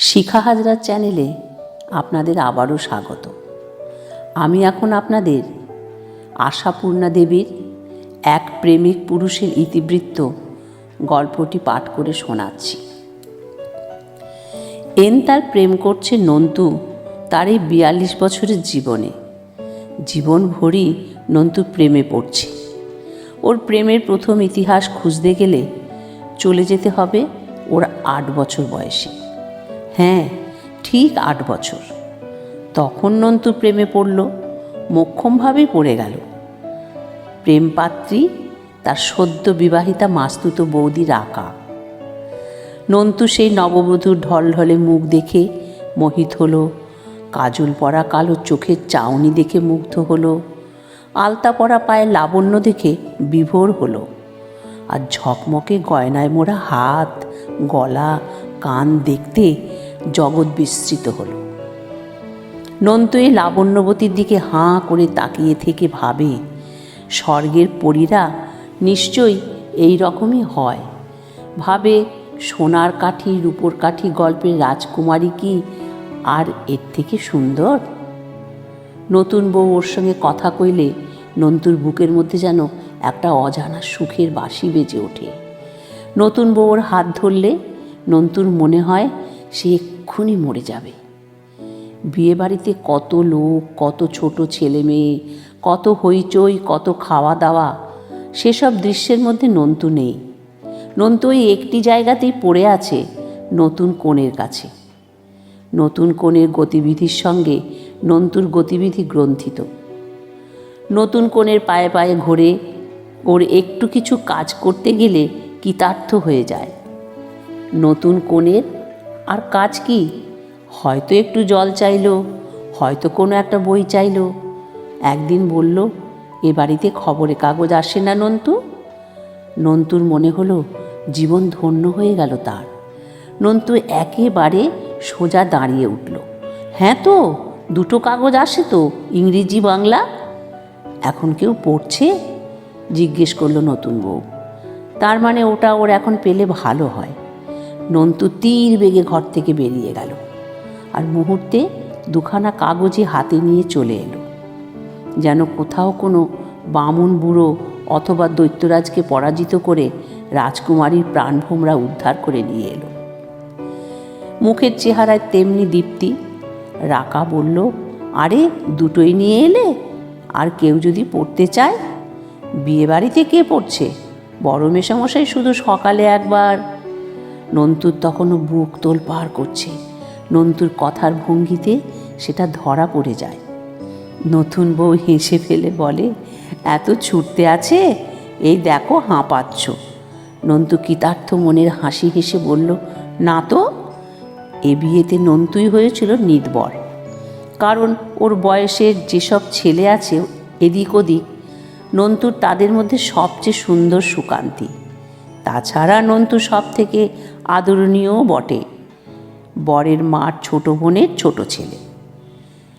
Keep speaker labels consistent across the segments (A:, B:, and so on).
A: শিখা হাজরার চ্যানেলে আপনাদের আবারও স্বাগত। আমি এখন আপনাদের আশাপূর্ণা দেবীর এক প্রেমিক পুরুষের ইতিবৃত্ত গল্পটি পাঠ করে শোনাচ্ছি। এন তার প্রেম করছে নন্তু তার এই বিয়াল্লিশ বছরের জীবনে। জীবন ভরি নন্তু প্রেমে পড়ছে। ওর প্রেমের প্রথম ইতিহাস খুঁজতে গেলে চলে যেতে হবে ওর আট বছর বয়সে। হ্যাঁ ঠিক আট বছর। তখন নন্তু প্রেমে পড়ল, মোক্ষমভাবেই পড়ে গেল। প্রেমপাত্রী, তার সদ্য বিবাহিতা মাস্তুত বৌদি রাকা নন্তু সেই নববধূর ঢলঢলে মুখ দেখে মোহিত হলো, কাজল পরা কালো চোখের চাউনি দেখে মুগ্ধ হলো, আলতা পরা পায়ে লাবণ্য দেখে বিভোর হলো, আর ঝকমকে গয়নায় মোড়া হাত, গলা, কান দেখতে জগৎ বিস্তৃত হল। নন্তু এই লাবণ্যবতীর দিকে হাঁ করে তাকিয়ে থেকে ভাবে, স্বর্গের পরীরা নিশ্চয়ই এই রকমই হয়। ভাবে, সোনার কাঠি, রূপোর কাঠি, গল্পের রাজকুমারী কি আর এর থেকে সুন্দর? নতুন বউ ওর সঙ্গে কথা কইলে নন্তুর বুকের মধ্যে যেন একটা অজানা সুখের বাসি বেজে ওঠে। নতুন বউর হাত ধরলে নন্তুর মনে হয় সে এক্ষুনি মরে যাবে। বিয়ে বাড়িতে কত লোক, কত ছোট ছেলে মেয়ে, কত হইচই, কত খাওয়া দাওয়া সেসব দৃশ্যের মধ্যে নন্তু নেই। নন্তু ওই একটি জায়গাতেই পড়ে আছে নতুন কোণের কাছে। নতুন কোণের গতিবিধির সঙ্গে নন্তুর গতিবিধি গ্রন্থিত। নতুন কোণের পায়ে পায়ে ঘোরে, ওর একটু কিছু কাজ করতে গেলে কৃতার্থ হয়ে যায়। নতুন কোণের আর কাজ কি? হয়তো একটু জল চাইলো, হয়তো কোনো একটা বই চাইলো। একদিন বলল, এ বাড়িতে খবরে কাগজ আসে না নন্তু? নন্তুর মনে হলো, জীবন ধন্য হয়ে গেল তার। নন্তু একেবারে সোজা দাঁড়িয়ে উঠল। হ্যাঁ তো, দুটো কাগজ আসে তো, ইংরেজি, বাংলা? এখন কেউ পড়ছে? জিজ্ঞেস করল নতুন বউ। তার মানে ওটা ওর এখন পেলে ভালো হয়। নন্তু তীর বেগে ঘর থেকে বেরিয়ে গেল। আর মুহূর্তে দুখানা কাগজে হাতে নিয়ে চলে এলো। যেন কোথাও কোনো বামুন বুড়ো অথবা দৈত্যরাজকে পরাজিত করে রাজকুমারীর প্রাণভোমরা উদ্ধার করে নিয়ে এলো। মুখের চেহারায় তেমনি দীপ্তি। রাকা বলল, আরে, দুটোই নিয়ে এলে? আর কেউ যদি পড়তে চায়? বিয়ে বাড়িতে কে পড়ছে? বড় মেশামশাই শুধু সকালে একবার নন্তুর তখনও বুক তোল পার করছে। নন্তুর কথার ভঙ্গিতে সেটা ধরা পড়ে যায়। নতুন বউ হেসে ফেলে বলে, এত ছুটতে আছে? এই দেখো হাঁপাচ্ছ। নন্তু কৃতার্থ মনের হাসি হেসে বলল, না তো, এ বিয়েতে নন্তুই হয়েছিল নিদবর কারণ ওর বয়সের যেসব ছেলে আছে এদিক ওদিক, নন্তুর তাদের মধ্যে সবচেয়ে সুন্দর সুকান্তি। তাছাড়া নন্তু সব থেকে আদরণীয়ও বটে। বরের মার ছোট বোনের ছোট ছেলে।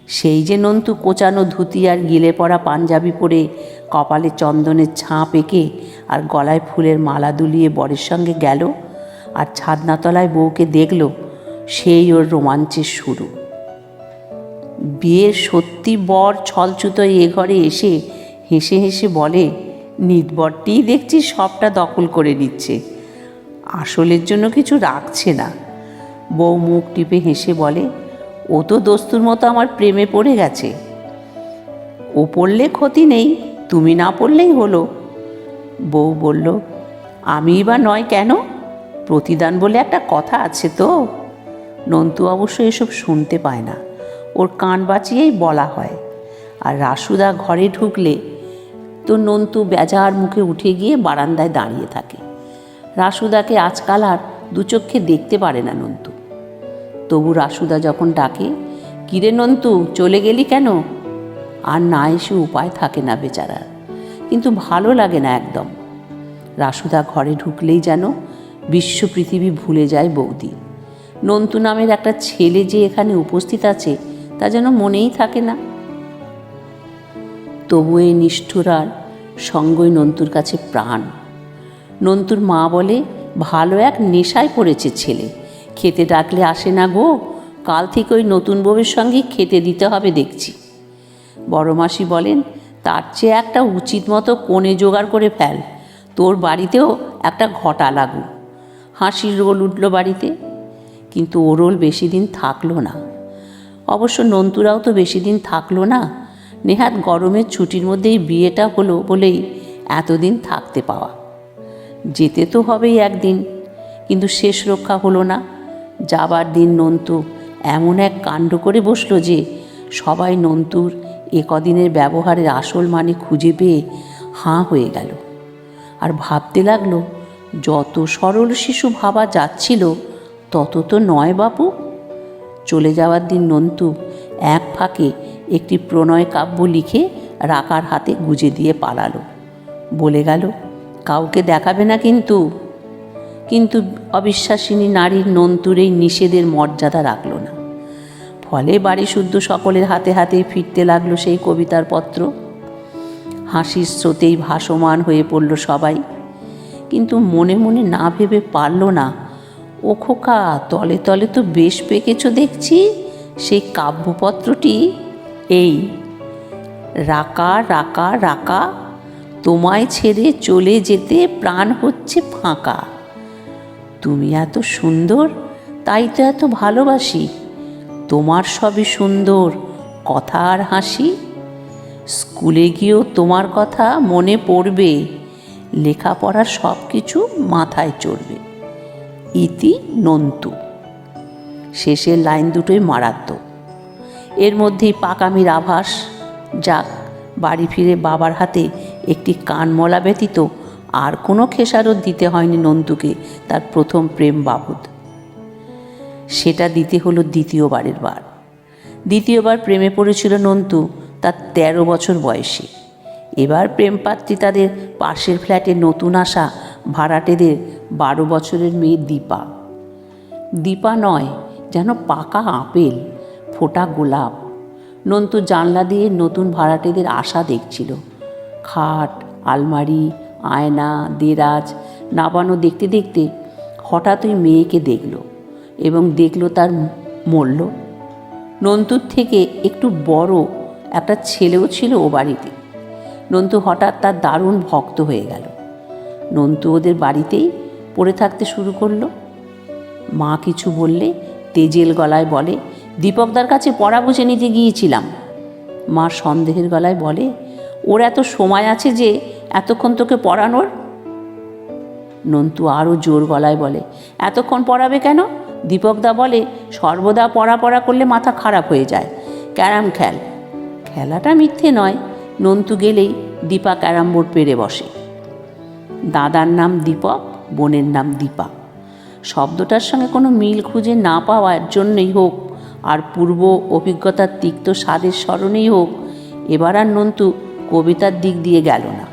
A: সেই যে নন্তু কোচানো ধুতি আর গিলে পড়া পাঞ্জাবি পরে কপালে চন্দনের ছাপ এঁকে আর গলায় ফুলের মালা দুলিয়ে বরের সঙ্গে গেল আর ছাদনাতলায় বউকে দেখল, সেই ওর রোমাঞ্চের শুরু। বিয়ের সত্যি বর ছলছুতো এ ঘরে এসে হেসে হেসে বলে নিতবরটিই দেখছি সবটা দখল করে নিচ্ছে। আসলের জন্য কিছু রাখছে না। বউ মুখ টিপে হেসে বলে, ও তো দস্তুর মতো আমার প্রেমে পড়ে গেছে। ও পড়লে ক্ষতি নেই, তুমি না পড়লেই হলো। বউ বলল, আমি বা নয় কেন? প্রতিদান বলে একটা কথা আছে তো? নন্তু অবশ্য এসব শুনতে পায় না। ওর কান বাঁচিয়েই বলা হয়। আর রাসুদা ঘরে ঢুকলে তো নন্তু বেজার মুখে উঠে গিয়ে বারান্দায় দাঁড়িয়ে থাকে। রাসুদাকে আজকাল আর দুচক্ষে দেখতে পারে না নন্তু। তবু রাসুদা যখন ডাকে, কিরে নন্তু, চলে গেলি কেন? আর না এসে উপায় থাকে না বেচারার কিন্তু ভালো লাগে না একদম। রাসুদা ঘরে ঢুকলেই যেন বিশ্ব পৃথিবী ভুলে যায় বৌদি। নন্তু নামের একটা ছেলে যে এখানে উপস্থিত আছে, তা যেন মনেই থাকে না। তবু এই নিষ্ঠুরার সঙ্গই নন্তুর কাছে প্রাণ। নন্তুর মা বলে, ভালো এক নেশায় পড়েছে ছেলে। খেতে ডাকলে আসে না গো। কাল থেকে ওই নতুন বউয়ের সঙ্গে খেতে দিতে হবে দেখছি। বড় মাসি বলেন, তার চেয়ে একটা উচিত মতো কোণে জোগাড় করে ফেল। তোর বাড়িতেও একটা ঘটা লাগু হাসির রোল উঠল বাড়িতে। কিন্তু ও রোল বেশি দিন থাকল না। অবশ্য নন্তুরাও তো বেশি দিন থাকল না। নেহাত গরমের ছুটির মধ্যেই বিয়েটা হলো বলেই এতদিন থাকতে পাওয়া। যেতে তো হবেই একদিন। কিন্তু শেষ রক্ষা হলো না। যাবার দিন নন্তু এমন এক কাণ্ড করে বসল যে, সবাই নন্তুর এ কদিনের ব্যবহারের আসল মানে খুঁজে পেয়ে হাঁ হয়ে গেল। আর ভাবতে লাগল, যত সরল শিশু ভাবা যাচ্ছিল, তত তো নয় বাপু। চলে যাওয়ার দিন নন্তু এক ফাঁকে একটি প্রণয় কাব্য লিখে রাকার হাতে গুজে দিয়ে পালালো। বলে গেল কাউকে দেখাবে না কিন্তু। কিন্তু অবিশ্বাসিনী নারীর নন্তুর এই নিষেধের মর্যাদা রাখল না। ফলে বাড়ি শুদ্ধ সকলের হাতে হাতে ফিরতে লাগল সেই কবিতার পত্র। হাসির স্রোতেই ভাসমান হয়ে পড়ল সবাই। কিন্তু মনে মনে না ভেবে পারল না, ও খোকা, তলে তলে তো বেশ পেকেছ দেখছি, সেই কাব্যপত্রটি এই, রাকা রাকা রাকা তোমায় ছেড়ে চলে যেতে প্রাণ হচ্ছে ফাঁকা। তুমি এত সুন্দর, তাই তো এত ভালোবাসি। তোমার সবই সুন্দর, কথা আর হাসি। স্কুলে গিয়েও তোমার কথা মনে পড়বে, লেখাপড়ার সব কিছু মাথায় চড়বে। ইতি নন্তু। শেষের লাইন দুটোই মারাত্মক। এর মধ্যেই পাকামির আভাস, যাক, বাড়ি ফিরে বাবার হাতে একটি কানমলা ব্যতীত আর কোনো খেসারত দিতে হয়নি নন্তুকে তার প্রথম প্রেম বাবদ। সেটা দিতে হলো দ্বিতীয়বারের বার। দ্বিতীয়বার প্রেমে পড়েছিল নন্তু তার তেরো বছর বয়সে। এবার প্রেমপাত্রী তাদের পাশের ফ্ল্যাটে নতুন আসা ভাড়াটেদের বারো বছরের মেয়ে দীপা। দীপা নয়, যেন পাকা আপেল, ফোটা গোলাপ। নন্তু জানলা দিয়ে নতুন ভাড়াটেদের আশা দেখছিল। খাট, আলমারি, আয়না, দেরাজ নাবানো দেখতে দেখতে হঠাৎ ওই মেয়েকে দেখল এবং দেখল তার মূল্য নন্তুর থেকে একটু বড় একটা ছেলেও ছিল ও বাড়িতে। নন্তু হঠাৎ তার দারুণ ভক্ত হয়ে গেল। নন্তু ওদের বাড়িতেই পড়ে থাকতে শুরু করল। মা কিছু বললে, তেজেল গলায় বলে, দীপকদার কাছে পড়া বুঝে নিতে গিয়েছিলাম। মা সন্দেহের গলায় বলে ওর এত সময় আছে যে এতক্ষণ তোকে পড়ানোর? নন্তু আরও জোর গলায় বলে, এতক্ষণ পড়াবে কেন? দীপকদা বলে, সর্বদা পড়া পড়া করলে মাথা খারাপ হয়ে যায়। ক্যারাম খেল। খেলাটা মিথ্যে নয়। নন্তু গেলেই দীপা ক্যারাম বোর্ড পেরে বসে। দাদার নাম দীপক, বোনের নাম দীপা। শব্দটার সঙ্গে কোনো মিল খুঁজে না পাওয়ার জন্যই হোক, আর পূর্ব অভিজ্ঞতার তিক্ত স্বাদের স্মরণেই হোক, এবার আর নন্তু কবিতার দিক দিয়ে গেল না।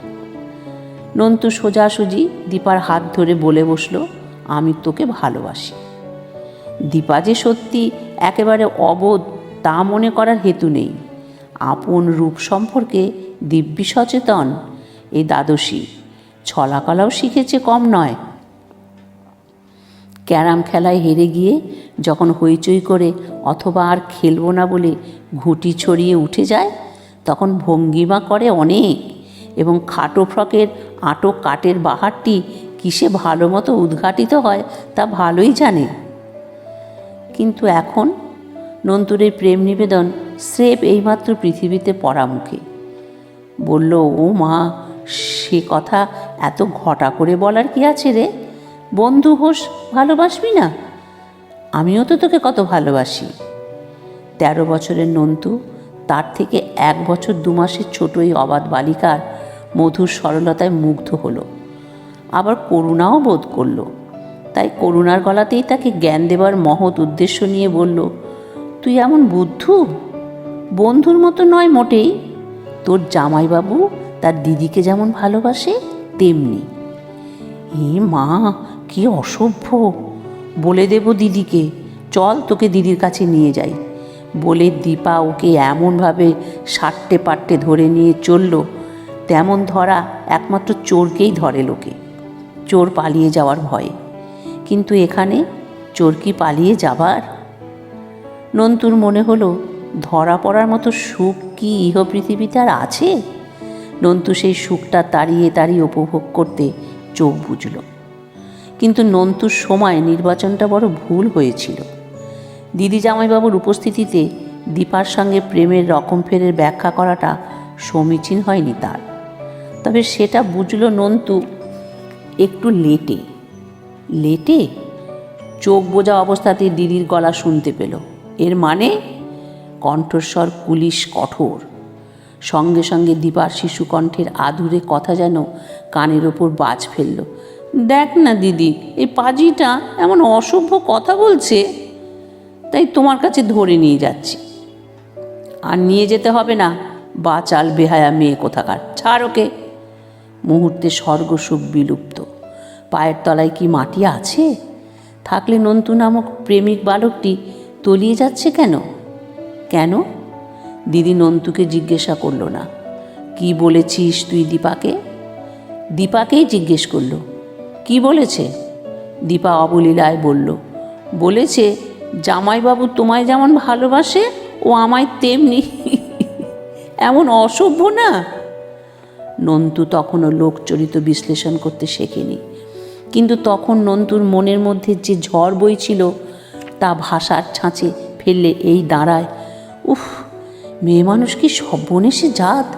A: নন্তু সোজাসুজি দীপার হাত ধরে বলে বসল, আমি তোকে ভালোবাসি। দীপা যে সত্যি একেবারে অবোধ তা মনে করার হেতু নেই। আপন রূপ সম্পর্কে দিব্যি সচেতন এই দ্বাদশী ছলাকলাও শিখেছে কম নয়। ক্যারাম খেলায় হেরে গিয়ে যখন হইচই করে অথবা আর খেলব না বলে ঘুঁটি ছড়িয়ে উঠে যায় তখন ভঙ্গিমা করে অনেক এবং খাটো ফ্রকের আটো কাটের বাহারটি কিসে ভালো মতো উদ্ঘাটিত হয় তা ভালোই জানে। কিন্তু এখন নন্তুরের প্রেম নিবেদন স্রেফ এইমাত্র পৃথিবীতে পড়া মুখে বলল, ও মা, সে কথা এত ঘটা করে বলার কি আছে রে? বন্ধু হোস, ভালোবাসবি না? আমিও তো তোকে কত ভালোবাসি। তেরো বছরের নন্তু তার থেকে এক বছর দু মাসের ছোট এই অবাধ বালিকার মধুর সরলতায় মুগ্ধ হলো। আবার করুণাও বোধ করল। তাই করুণার গলাতেই তাকে জ্ঞান দেবার মহৎ উদ্দেশ্য নিয়ে বলল, তুই এমন বুদ্ধু? বন্ধুর মতো নয় মোটেই। তোর জামাইবাবু তার দিদিকে যেমন ভালোবাসে, তেমনি। এ মা, কি অসভ্য! বলে দেব দিদিকে। চল তোকে দিদির কাছে নিয়ে যাই। বলে দীপা ওকে এমনভাবে সাট্টে পাট্টে ধরে নিয়ে চলল, তেমন ধরা একমাত্র চোরকেই ধরে লোকে। চোর পালিয়ে যাওয়ার ভয়ে। কিন্তু এখানে চোর কি পালিয়ে যাবার? নন্তুর মনে হলো, ধরা পড়ার মতো সুখ কি ইহ পৃথিবীতে আর আছে? নন্তু সেই সুখটা তাড়িয়ে তাড়িয়ে উপভোগ করতে চোখ বুঝল কিন্তু নন্তুর সময় নির্বাচনটা বড় ভুল হয়েছিল। দিদি জামাইবাবুর উপস্থিতিতে দীপার সঙ্গে প্রেমের রকম ফেরের ব্যাখ্যা করাটা সমীচীন হয়নি তার। তবে সেটা বুঝল নন্তু একটু লেটে। লেটে? চোখ বোঝা অবস্থাতে দিদির গলা শুনতে পেল। এর মানে? কণ্ঠস্বর পুলিশ কঠোর। সঙ্গে সঙ্গে দীপার শিশু কণ্ঠের আধুরে কথা যেন কানের ওপর বাজ ফেলল। দেখ না দিদি, এই পাজিটা এমন অসভ্য কথা বলছে। তাই তোমার কাছে ধরে নিয়ে যাচ্ছি। আর নিয়ে যেতে হবে না বা চাল বেহায়া মেয়ে কোথাকার। ছাড় ওকে। মুহূর্তে স্বর্গসুখ বিলুপ্ত। পায়ের তলায় কি মাটি আছে? থাকলে নন্তু নামক প্রেমিক বালকটি তলিয়ে যাচ্ছে কেন? কেন? দিদি নন্তুকে জিজ্ঞাসা করল না। কি বলেছিস তুই দীপাকে? দীপাকেই জিজ্ঞেস করল। কি বলেছে? দীপা অবলীলায় বলল, বলেছে জামাইবাবু তোমায় যেমন ভালোবাসে, ও আমায় তেমনি। এমন অসভ্য না? নন্তু তখনও লোকচরিত বিশ্লেষণ করতে শেখেনি। কিন্তু তখন নন্তুর মনের মধ্যে যে ঝড় বইছিল, তা ভাষার ছাঁচে ফেললে এই দাঁড়ায়। উফ, মেয়ে মানুষ কি সব্বনেশে জাত?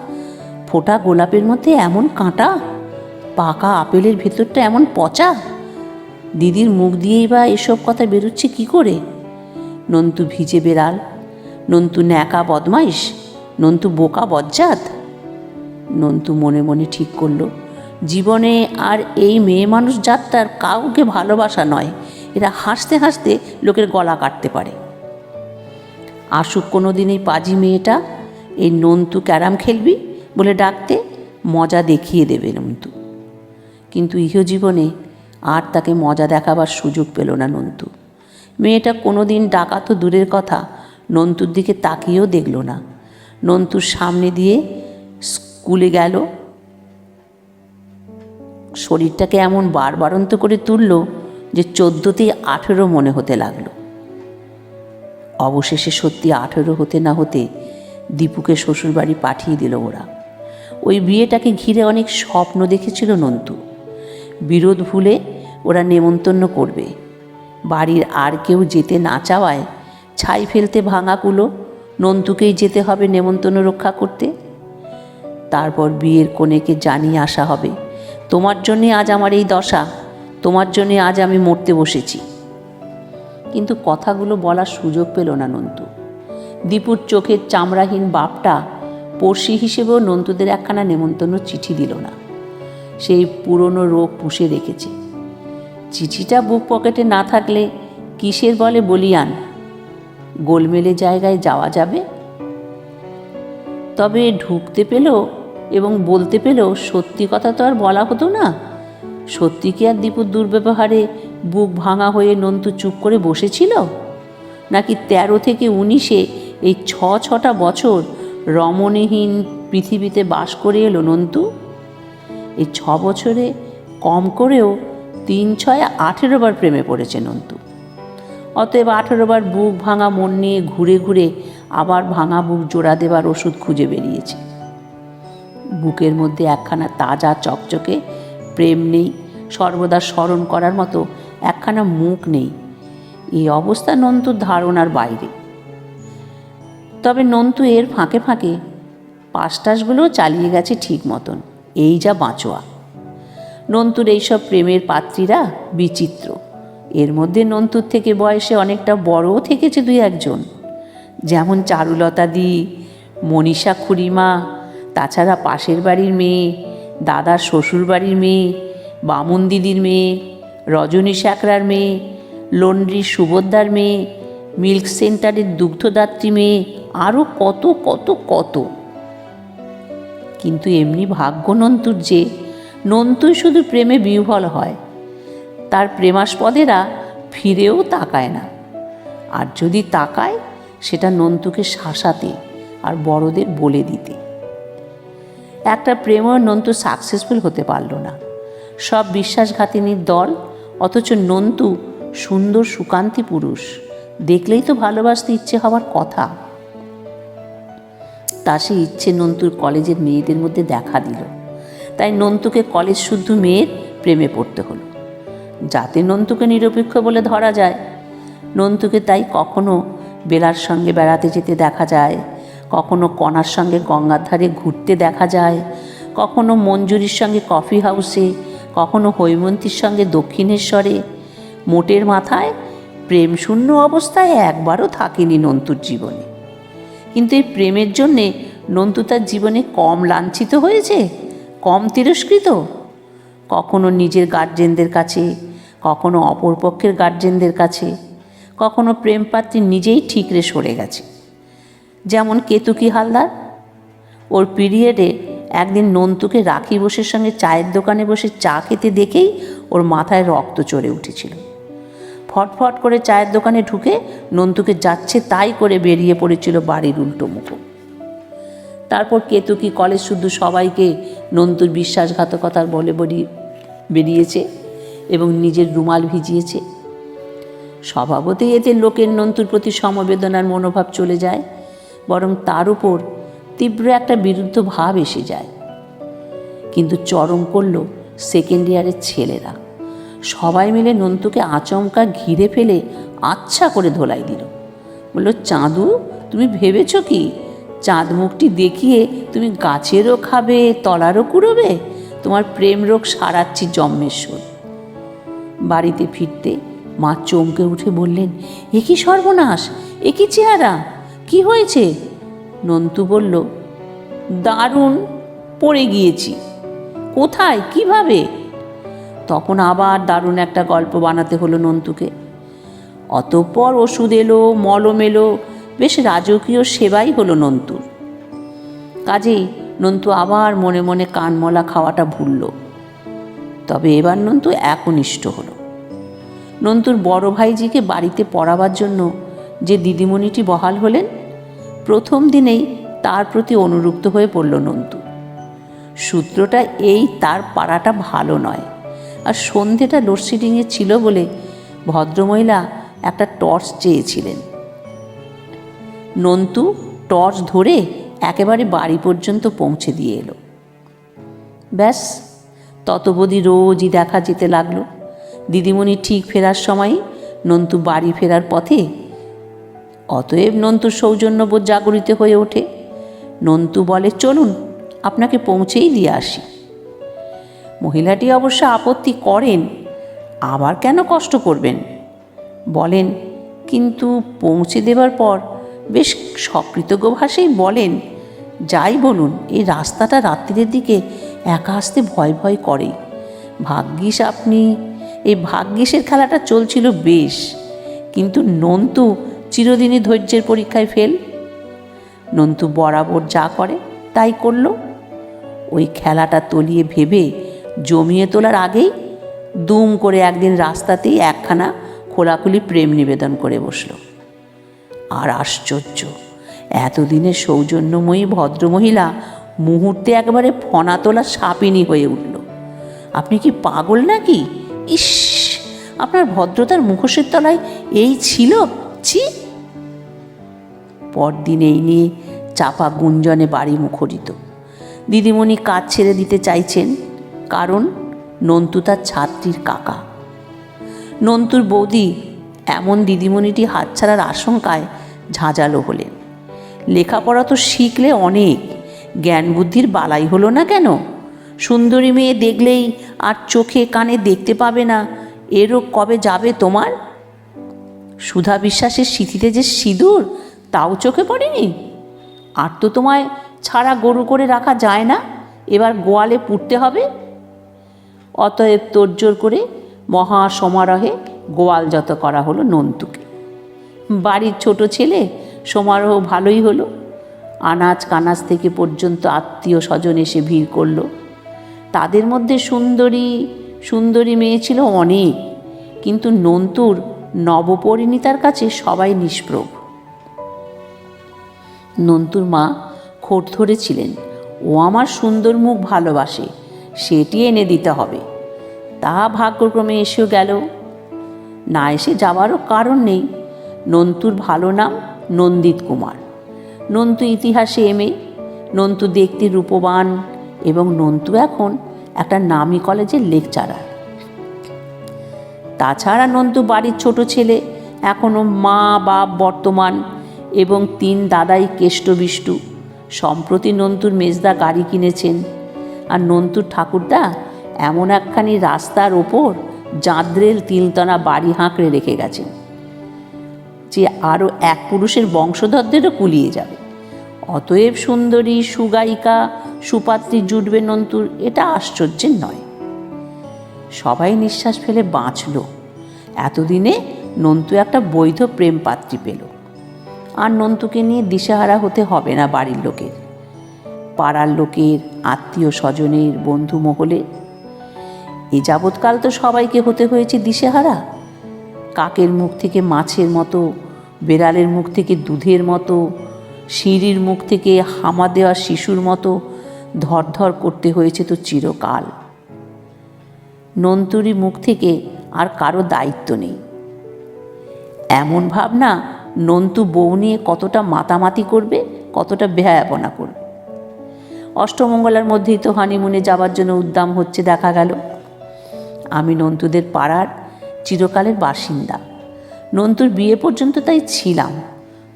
A: ফোটা গোলাপের মধ্যে এমন কাঁটা? পাকা আপেলের ভেতরটা এমন পচা? দিদির মুখ দিয়েই বা এসব কথা বেরোচ্ছে কি করে? নন্তু ভিজে বেড়াল। নন্তু ন্যাকা বদমাইশ, নন্তু বোকা বজ্জাত। নন্তু মনে মনে ঠিক করল, জীবনে আর এই মেয়ে মানুষ জাতটার কাউকে ভালোবাসা নয়, এরা হাসতে হাসতে লোকের গলা কাটতে পারে। আসুক কোনো দিন এই পাজি মেয়েটা, এই নন্তু ক্যারাম খেলবি বলে ডাকতে মজা দেখিয়ে দেবে নন্তু। কিন্তু ইহজীবনে আর তাকে মজা দেখাবার সুযোগ পেল না নন্তু। মেয়েটা কোনো দিন ডাকা তো দূরের কথা, নন্তুর দিকে তাকিয়েও দেখল না। নন্তুর সামনে দিয়ে স্কুলে গেল। শরীরটাকে এমন বারবারন্ত করে তুলল যে চোদ্দোতেই আঠেরো মনে হতে লাগল। অবশেষে সত্যি আঠেরো হতে না হতে দীপুকে শ্বশুরবাড়ি পাঠিয়ে দিল ওরা। ওই বিয়েটাকে ঘিরে অনেক স্বপ্ন দেখেছিল নন্তু। বিরোধ ভুলে ওরা নেমন্তন্ন করবে। বাড়ির আর কেউ যেতে না চাওয়ায় ছাই ফেলতে ভাঙা কুলো, নন্তুকেই যেতে হবে নেমন্তন্ন রক্ষা করতে। তারপর বিয়ের কনেকে জানিয়ে আসা হবে, তোমার জন্যে আজ আমার এই দশা, তোমার জন্যে আজ আমি মরতে বসেছি। কিন্তু কথাগুলো বলার সুযোগ পেল না নন্তু। দীপুর চোখের চামড়াহীন বাপটা পড়শি হিসেবেও নন্তুদের একখানা নেমন্তন্ন চিঠি দিল না। সেই পুরনো রোগ পুষে রেখেছে। চিঠিটা বুক পকেটে না থাকলে কিসের বলে বলিয়ান? গোলমেলে জায়গায় যাওয়া যাবে? তবে ঢুকতে পেলেও এবং বলতে পেলেও সত্যি কথা তো আর বলা হতো না। সত্যি কি আর দীপুর দুর্ব্যবহারে বুক ভাঙা হয়ে নন্তু চুপ করে বসেছিল? নাকি তেরো থেকে উনিশে এই ছ ছটা বছর রমণীহীন পৃথিবীতে বাস করে এলো নন্তু? এই ছ বছরে কম করেও তিন ছয় আঠেরো বার প্রেমে পড়েছে নন্তু। অতএব আঠেরো বার বুক ভাঙা মন নিয়ে ঘুরে ঘুরে আবার ভাঙা বুক জোড়া দেবার ওষুধ খুঁজে বেরিয়েছে। বুকের মধ্যে একখানা তাজা চকচকে, প্রেম নেই, সর্বদা স্মরণ করার মতো একখানা মুখ নেই। এই অবস্থা নন্তুর ধারণার বাইরে। তবে নন্তু এর ফাঁকে ফাঁকে পাশটাশগুলোও চালিয়ে গেছে ঠিক মতন। এই যা বাঁচোয়া। নন্তুর এইসব প্রেমের পাত্রীরা বিচিত্র। এর মধ্যে নন্তুর থেকে বয়সে অনেকটা বড়ও থেকেছে দুই একজন। যেমন চারুলতা দি, মনীষা খুড়িমা, তাছাড়া পাশের বাড়ির মেয়ে, দাদার শ্বশুর বাড়ির মেয়ে, বামুন দিদির মেয়ে, রজনী শ্যাকরার মেয়ে লন্ড্রির সুভদ্রার মেয়ে, মিল্ক সেন্টারের দুগ্ধদাত্রী মেয়ে, আরও কত কত কত। কিন্তু এমনি ভাগ্য নন্তুর যে নন্তুই শুধু প্রেমে বিহ্বল হয়। তার প্রেমাস্পদেরা ফিরেও তাকায় না। আর যদি তাকায়, সেটা নন্তুকে শাসাতে আর বড়দের বলে দিতে। একটা প্রেমও নন্তু সাকসেসফুল হতে পারল না। সব বিশ্বাসঘাতিনীর দল, অথচ নন্তু সুন্দর, সুকান্তি পুরুষ। দেখলেই তো ভালোবাসতে ইচ্ছে হওয়ার কথা। তা সে ইচ্ছে নন্তুর কলেজের মেয়েদের মধ্যে দেখা দিল। তাই নন্তুকে কলেজ শুদ্ধ মেয়ের প্রেমে পড়তে হলো। যাতে নন্তুকে নিরপেক্ষ বলে ধরা যায়। নন্তুকে তাই কখনো বেলার সঙ্গে বেড়াতে যেতে দেখা যায়, কখনো কণার সঙ্গে গঙ্গার ধারে ঘুরতে দেখা যায়, কখনো মঞ্জুরির সঙ্গে কফি হাউসে, কখনো হৈমন্তীর সঙ্গে দক্ষিণেশ্বরে। মোটের মাথায় প্রেম শূন্য অবস্থায় একবারও থাকেনি নন্তুর জীবনে। কিন্তু এই প্রেমের জন্যে নন্তু তার জীবনে কম লাঞ্ছিত হয়েছে? কম তিরস্কৃত? কখনো নিজের গার্জেনদের কাছে, কখনো অপরপক্ষের গার্জেনদের কাছে, কখনো প্রেমপাত্রী নিজেই ঠিকরে সরে গেছে। যেমন কেতুকি হালদার? ওর পিরিয়ডে একদিন নন্তুকে রাখি বসের সঙ্গে চায়ের দোকানে বসে চা খেতে দেখেই ওর মাথায় রক্ত চড়ে উঠেছিল। ফটফট করে চায়ের দোকানে ঢুকে নন্তুকে যাচ্ছে তাই করে বেরিয়ে পড়েছিল বাড়ির উল্টো মুখো। তারপর কেতুকি কলেজ শুদ্ধ সবাইকে নন্তুর বিশ্বাসঘাতকতার বলে বলি, বেরিয়েছে এবং নিজের রুমাল ভিজিয়েছে। স্বভাবতই এতে লোকের নন্তুর প্রতি সমবেদনার মনোভাব চলে যায়, বরং তার উপর তীব্র একটা বিরুদ্ধ ভাব এসে যায়। কিন্তু চরম করল সেকেন্ড ইয়ারের ছেলেরা। সবাই মিলে নন্তুকে আচমকা ঘিরে ফেলে আচ্ছা করে ধোলাই দিল। বলল, চাঁদু, তুমি ভেবেছ কি চাঁদ মুখটি দেখিয়ে তুমি গাছেরও খাবে, তলারও কুড়োবে, তোমার প্রেম রোগ সারাচ্ছি জম্মেশ্বর। বাড়িতে ফিরতে মা চমকে উঠে বললেন, এ কি সর্বনাশ? এ কি চেহারা? কি হয়েছে? নন্তু বলল, দারুণ, পড়ে গিয়েছি। কোথায়? কীভাবে? তখন আবার দারুণ একটা গল্প বানাতে হলো নন্তুকে। অতঃপর ওষুধ এলো, মলম এলো বেশ রাজকীয় সেবাই হলো নন্তুর কাজেই নন্তু আবার মনে মনে কানমলা খাওয়াটা ভুলল। তবে এবার নন্তু একনিষ্ঠ হলো। নন্তুর বড় ভাইজিকে বাড়িতে পড়াবার জন্য যে দিদিমণিটি বহাল হলেন, প্রথম দিনেই তার প্রতি অনুরুক্ত হয়ে পড়ল নন্তু। সূত্রটা এই তার পাড়াটা ভালো নয়, আর সন্ধেটা লোডশেডিংয়ে ছিল বলে ভদ্রমহিলা একটা টর্চ চেয়েছিলেন। নন্তু টর্চ ধরে একেবারে বাড়ি পর্যন্ত পৌঁছে দিয়ে এলো। ব্যাস ততবধি রোজই দেখা যেতে লাগল। দিদিমণি ঠিক ফেরার সময় নন্তু বাড়ি ফেরার পথে অতএব নন্তুর সৌজন্যবোধ জাগরিত হয়ে ওঠে। নন্তু বলে, চলুন, আপনাকে পৌঁছেই দিয়ে আসি। মহিলাটি অবশ্য আপত্তি করেন, আবার কেন কষ্ট করবেন? বলেন, কিন্তু পৌঁছে দেবার পর বেশ সকৃতজ্ঞ ভাষেই বলেন, যাই বলুন, এই রাস্তাটা রাত্রির দিকে একা আসতে ভয় ভয় করে। ভাগ্যিস আপনি, এই ভাগ্যিসের খেলাটা চলছিল বেশ। কিন্তু নন্তু চিরদিনই ধৈর্যের পরীক্ষায় ফেল। নন্তু বরাবর যা করে, তাই করল। ওই খেলাটা তলিয়ে ভেবে জমিয়ে তোলার আগেই দুম করে একদিন রাস্তাতেই একখানা খোলাখুলি প্রেম নিবেদন করে বসল। আর আশ্চর্য। এতদিনের সৌজন্যময়ী ভদ্রমহিলা মুহূর্তে একবারে ফনা তোলা সাপিনী হয়ে উঠল। আপনি কি পাগল নাকি? ইস, আপনার ভদ্রতার মুখোশের তলায় এই ছিল? ছি। পরদিন এই নিয়ে চাপা গুঞ্জনে বাড়ি মুখরিত। দিদিমণি কাজ ছেড়ে দিতে চাইছেন, কারণ নন্তু তার ছাত্রীর কাকা। নন্তুর বৌদি এমন দিদিমণিটি হাতছাড়ার আশঙ্কায় ঝাঁঝালো হলেন। লেখাপড়া তো শিখলে অনেক জ্ঞান বুদ্ধির বালাই হলো না কেন? সুন্দরী মেয়ে দেখলেই আর চোখে কানে দেখতে পাবে না এরও কবে যাবে তোমার? সুধা বিশ্বাসের স্মৃতিতে যে সিঁদুর, তাও চোখে পড়েনি? আর তো তোমায় ছাড়া গরু করে রাখা যায় না, এবার গোয়ালে পুড়তে হবে? অতএব তোড়জোড় করে মহা সমারোহে গোয়াল যত করা হলো নন্তুকে। বাড়ির ছোট ছেলে, সমারোহ ভালোই হলো। আনাজ কানাজ থেকে পর্যন্ত আত্মীয় স্বজন এসে ভিড় করল। তাদের মধ্যে সুন্দরী সুন্দরী মেয়ে ছিল অনেক, কিন্তু নন্তুর নবপরিণীতার কাছে সবাই নিষ্প্রভ। নন্তুর মা খোট ধরেছিলেন, ও আমার সুন্দর মুখ ভালোবাসে, সেটি এনে দিতে হবে। তা ভাগ্যক্রমে এসেও গেল। না এসে যাওয়ারও কারণ নেই। নন্তুর ভালো নাম নন্দিত কুমার। নন্তু ইতিহাসে এমএ, নন্তু দেখতে রূপবান এবং নন্তু এখন একটা নামি কলেজের লেকচারার। তাছাড়া নন্তু বাড়ির ছোট ছেলে এখনও মা, বাপ বর্তমান এবং তিন দাদাই কেষ্টবিষ্টু। সম্প্রতি নন্তুর মেজদা গাড়ি কিনেছেন আর নন্তুর ঠাকুরদা এমন একখানি রাস্তার ওপর জাঁদ্রেল তিলতনা বাড়ি হাঁকড়ে রেখে গেছেন। আরও এক পুরুষের বংশধরদেরও কুলিয়ে যাবে। অতএব সুন্দরী, সুগায়িকা সুপাত্রী জুটবে নন্তুর, এটা আশ্চর্যের নয়। সবাই নিঃশ্বাস ফেলে বাঁচল। এতদিনে নন্তু একটা বৈধ প্রেম পাত্রী পেল। আর নন্তুকে নিয়ে দিশেহারা হতে হবে না বাড়ির লোকের। পাড়ার লোকের, আত্মীয় স্বজনের, বন্ধু মহলে। এ যাবৎকাল তো সবাইকে হতে হয়েছে দিশেহারা। কাকের মুখ থেকে মাছের মতো বেড়ালের মুখ থেকে দুধের মতো, সিঁড়ির মুখ থেকে হামা দেওয়া শিশুর মতো ধরধর করতে হয়েছে তো চিরকাল। নন্তুরি মুখ থেকে আর কারও দায়িত্ব নেই। এমন ভাবনা নন্তু বউ নিয়ে কতটা মাতামাতি করবে, কতটা বেহায়াপনা করবে। অষ্টমঙ্গলার মধ্যেই তো হানিমুনে যাওয়ার জন্য উদ্দাম হচ্ছে দেখা গেল। আমি নন্তুদের পাড়ার চিরকালের বাসিন্দা। নন্তুর বিয়ে পর্যন্ত তাই ছিলাম।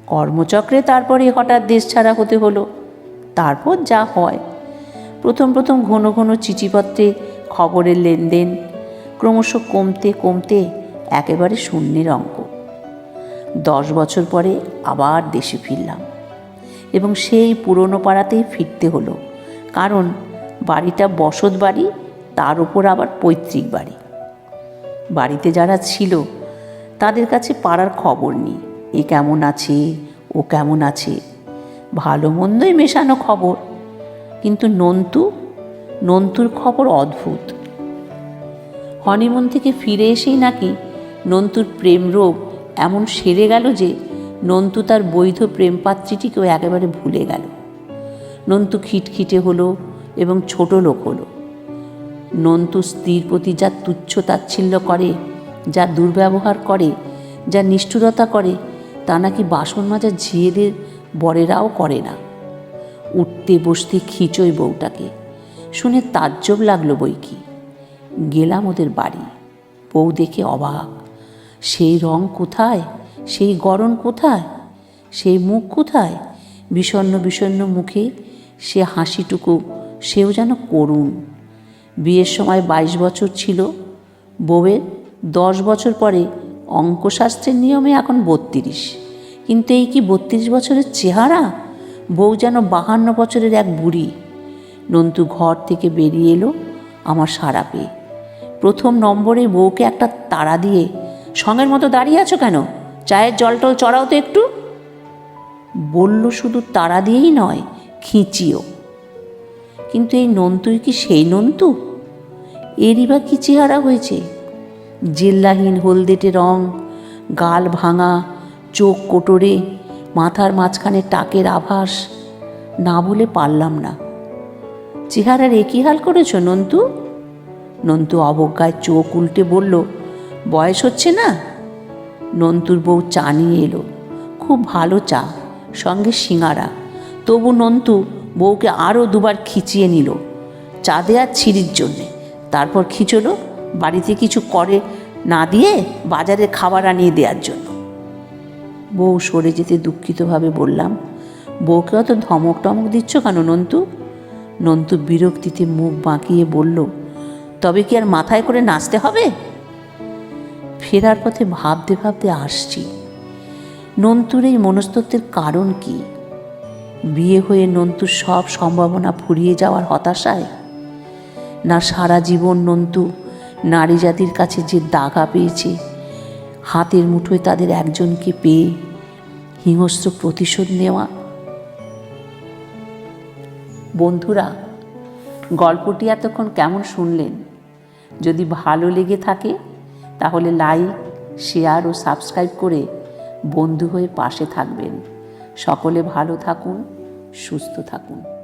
A: কর্মচক্রে তারপরে হঠাৎ দেশ ছাড়া হতে হলো। তারপর যা হয়। প্রথম প্রথম ঘন ঘন চিঠিপত্রে খবরের লেনদেন, ক্রমশ কমতে কমতে একেবারে শূন্যের অঙ্ক। দশ বছর পরে আবার দেশে ফিরলাম এবং সেই পুরনো পাড়াতেই ফিরতে হলো। কারণ বাড়িটা বসত বাড়ি, তার উপর আবার পৈতৃক বাড়ি। বাড়িতে যারা ছিল তাদের কাছে পাড়ার খবর নেই। এ কেমন আছে? ও কেমন আছে? ভালো মন্দই মেশানো খবর। কিন্তু নন্তু, নন্তুর খবর অদ্ভুত। হনিমুন থেকে ফিরে এসেই নাকি নন্তুর প্রেম রোগ এমন সেরে গেল যে নন্তু তার বৈধ প্রেমপাত্রীটিকেও একেবারে ভুলে গেল। নন্তু খিটখিটে হলো এবং ছোট লোক হলো। নন্তু স্ত্রীর প্রতি যা তুচ্ছ তাচ্ছিল্য করে যা দুর্ব্যবহার করে, যা নিষ্ঠুরতা করে, তা নাকি বাসন মাজা ঝিয়েদের বরেরাও করে না। উঠতে বসতে খিচোই বউটাকে। শুনে তাজ্জব লাগল বই কি গেলাম ওদের বাড়ি। বউ দেখে অবাক। সেই রং কোথায়? সেই গরণ কোথায়? সেই মুখ কোথায়? বিষণ্ণ বিষণ্ণ মুখে সে হাসিটুকু সেও যেন করুণ। বিয়ের সময় বাইশ বছর ছিল। বউয়ের দশ বছর পরে অঙ্কশাস্ত্রের নিয়মে এখন বত্রিশ। কিন্তু এই কি বত্রিশ বছরের চেহারা? বউ যেন বাহান্ন বছরের এক বুড়ি। নন্তু ঘর থেকে বেরিয়ে এলো আমার সারা পেয়ে। প্রথম নম্বরে বউকে একটা তাড়া দিয়ে, সঙ্গের মতো দাঁড়িয়ে আছো কেন? চায়ের জল টল চড়াও তো একটু। বলল শুধু তাড়া দিয়েই নয়, খিঁচিও। কিন্তু এই নন্তুই কি সেই নন্তু? এরই বা কি চেহারা হয়েছে? জেল্লাহীন হলদেটে রং, গাল ভাঙা, চোখ কোটরে, মাথার মাঝখানে টাকের আভাস, না বলে পারলাম না। চেহারার একই হাল করেছ নন্তু? নন্তু অবজ্ঞায় চোখ উল্টে বলল, বয়স হচ্ছে না? নন্তুর বউ চা নিয়ে এলো। খুব ভালো চা, সঙ্গে সিঙারা তবু নন্তু বউকে আরও দুবার খিচিয়ে নিল, চা দেওয়ার ছিঁড়ির জন্যে। তারপর খিচলো বাড়িতে কিছু করে না দিয়ে বাজারে খাবার আনিয়ে দেওয়ার জন্য। বউ সরে যেতে দুঃখিতভাবে বললাম, বউকে অত ধমক টমক দিচ্ছ কেন নন্তু? নন্তু বিরক্তিতে মুখ বাঁকিয়ে বলল, তবে কি আর মাথায় করে নাচতে হবে? ফেরার পথে ভাবতে ভাবতে আসছি, নন্তুর এই মনস্তত্বের কারণ কি? বিয়ে হয়ে নন্তুর সব সম্ভাবনা ফুরিয়ে যাওয়ার হতাশায়? না সারা জীবন নন্তু নারী জাতির কাছে যে দাগা পেয়েছে, হাতের মুঠোয় তাদের একজনকে পেয়ে হিংস্র প্রতিশোধ নেওয়া। বন্ধুরা, গল্পটি এতক্ষণ কেমন শুনলেন? যদি ভালো লেগে থাকে, তাহলে লাইক, শেয়ার ও সাবস্ক্রাইব করে বন্ধু হয়ে পাশে থাকবেন। সকলে ভালো থাকুন, সুস্থ থাকুন।